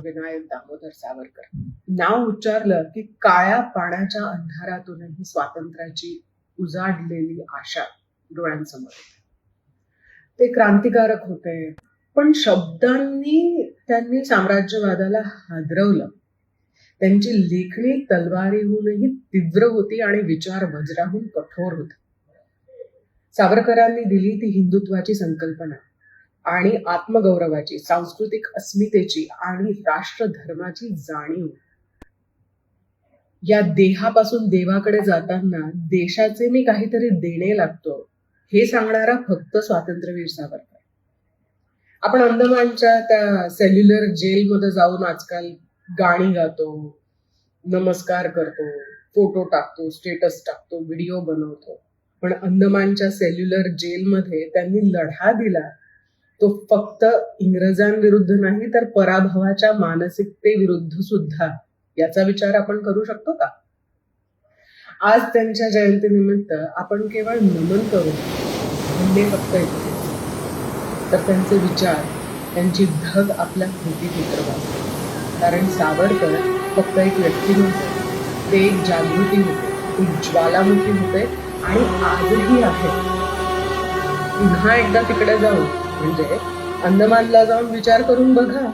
विनायक दामोदर सावरकर. नाव उच्चारलं की काळ्या पाण्याच्या अंधारातूनही स्वातंत्र्याची उजाडलेली आशा डोळ्यांसमोर ते क्रांतिकारक होते पण शब्दांनी त्यांनी साम्राज्यवादाला हादरवलं. त्यांची लेखणी तलवारीहूनही तीव्र होती आणि विचार वज्राहून कठोर होते. सावरकरांनी दिली ती हिंदुत्वाची संकल्पना. आणि आत्मगौरवाची सांस्कृतिक अस्मितेची आणि राष्ट्रधर्माची जाणीव. या देहापासून देवाकडे जाताना देशाचे मी काहीतरी देणे लागतो हे सांगणारा फक्त स्वातंत्र्यवीर सावरकर. आपण अंदमानच्या त्या सेल्युलर जेलमध्ये जाऊन आजकाल गाणी गातो नमस्कार करतो फोटो टाकतो स्टेटस टाकतो व्हिडिओ बनवतो. पण अंदमानच्या सेल्युलर जेलमध्ये त्यांनी लढा दिला तो फक्त इंग्रजांविरुद्ध नाही तर पराभवाच्या मानसिकतेविरुद्ध सुद्धा. याचा विचार आपण करू शकतो का? आज त्यांच्या जयंतीनिमित्त आपण केवळ नमन करू म्हणजे फक्त इतके तर त्यांचे विचार त्यांची धग आपल्या कृतीत उतरवा कारण सावरकर फक्त एक व्यक्ती नव्हते ते एक जागृती होते एक ज्वालामुखी होते आणि आजही आहे पुन्हा एकदा तिकडे जाऊन म्हणजे अंदमानला जाऊन विचार करून बघा.